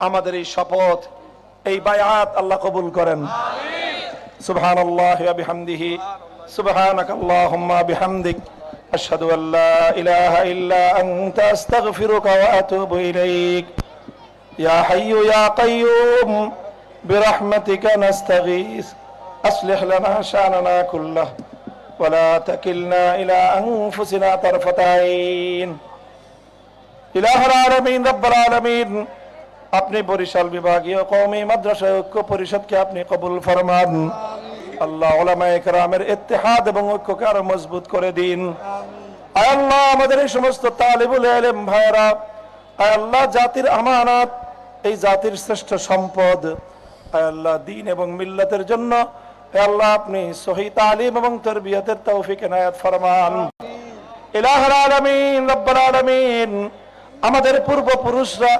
আমাদের এই শপথ এই বায়াত আল্লাহ কবুল করেন সুবহানাল্লাহ ওয়া বিহামদিহি সুবহানাকাল্লাহুম্মা বিহামদিক আশহাদু আল্লা ইলাহা ইল্লা আনতা আস্তাগফিরুকা ওয়া আতুবু ইলাইক ইয়া হাইয়ু ইয়া কাইয়ুম برحمتك نستغيث أصلح لنا شأننا كله ولا تكلنا إلى أنفسنا طرفة عين ইলাহ আলমিন রব্বুল আলমিন আপনি বরিশাল বিভাগীয় কওমি মাদ্রাসা ঐক্য পরিষদকে আপনি কবুল ফরমান। আল্লাহ ওলামায়ে কেরামের ইত্তেহাদ এবং ঐক্যকে আরও মজবুত করে দিন। আল্লাহ আমাদের এই সমস্ত তালিবুল ইলম ভাইরা আল্লাহ জাতির আমানত এই জাতির শ্রেষ্ঠ সম্পদ। আল্লাহ দিন এবং মিল্লাতের জন্য আল্লাহ আপনি সহি তালিম এবং তরবিয়তের তৌফিক এনায়াত ফরমান। ইলাহুল আলামিন রব্বুল আলামিন আমাদের পূর্বপুরুষরা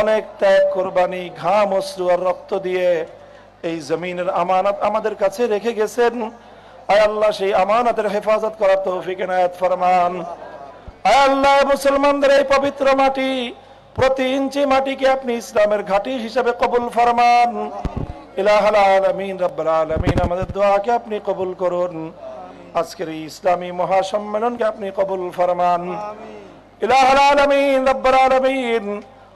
অনেক ত্যাগ, কোরবানি, ঘাম, অশ্রু আর রক্ত দিয়ে এই জমিনের আমানত আমাদের কাছে রেখে গেছেন। আয় আল্লাহ, সেই আমানতের হেফাজত করার তৌফিক, এনায়াত ফরমান। আয় আল্লাহ, মুসলমানদের এই পবিত্র মাটি, প্রতি ইঞ্চি মাটিকে আপনি ইসলামের ঘাঁটি হিসেবে কবুল ফরমান। ইলাহুল আলামিন, রব্বুল আলামিন, আমাদের দোয়াকে আপনি কবুল করুন। আজকের এই ইসলামী মহাসম্মেলনকে আপনি কবুল ফরমান। ইলাহুল আলামিন, রব্বুল আলামিন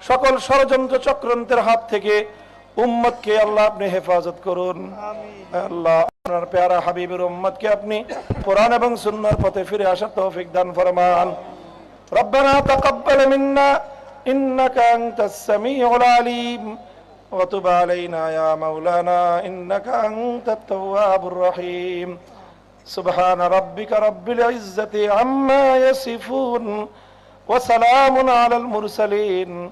সকল ষড়যন্ত্র চক্রান্তের হাত থেকে উম্মতকে আল্লাহ আপনি হেফাজত করুন আল্লাহ আপনার প্যারা হাবিবের উম্মতকে আপনি কোরআন এবং সুন্নাহর পথে ফিরে আসার তৌফিক দান ফরমান ربنا تقبل منا إنك أنت السميع العليم وتب علينا يا مولانا إنك أنت التواب الرحيم سبحان ربك رب العزة عما يصفون وسلام على المرسلين